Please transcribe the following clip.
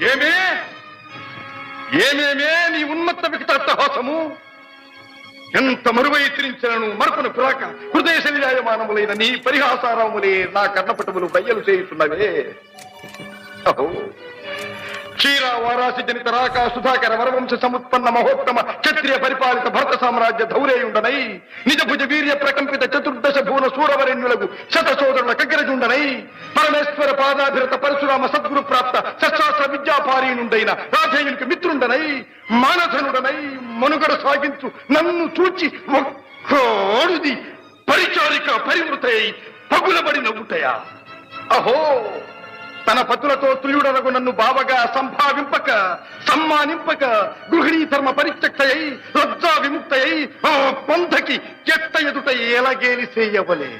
ఏమే? ఏమేమే నీ ఉన్మత్త వికటాత్తహాసము ఎంత మరువైత్రించను మరపున పురాక హృదయ శనియాయమానములైన నీ పరిహాసారములే నా కర్ణపటములు బయ్యలు చేయుచున్నవే. అహో. క్షీర వారాసి జనిత రాక సుధాకర వరవంశ సముత్పన్న మహోత్తమ క్షత్రియ పరిపాలిత భరత సామ్రాజ్య ధౌరేయుండనై నిజ భుజ వీర్య ప్రకంపిత చతుర్దశ భూన సూరవరణ్యులకు శత సోదరుల కగ్గరజుండనై పరమేశ్వర పాదాభిరత పరశురామ సద్గురు ప్రాప్త విద్యాపారీనుండైన రాజేయునికి మిత్రుండనై మానధనుడనై మనుగడ సాగించు నన్ను చూచి ఒక్కోడుది పరిచారిక పరివృతై పగులబడి నవ్వుటయా? అహో! తన పతులతో తుల్యుడనగు నన్ను బావగా సంభావింపక సమ్మానింపక గృహిణీ ధర్మ పరిత్యక్తయై లజ్జా విముక్తయై ఆ చెత్త ఎదుట ఎలగేలి చేయవలే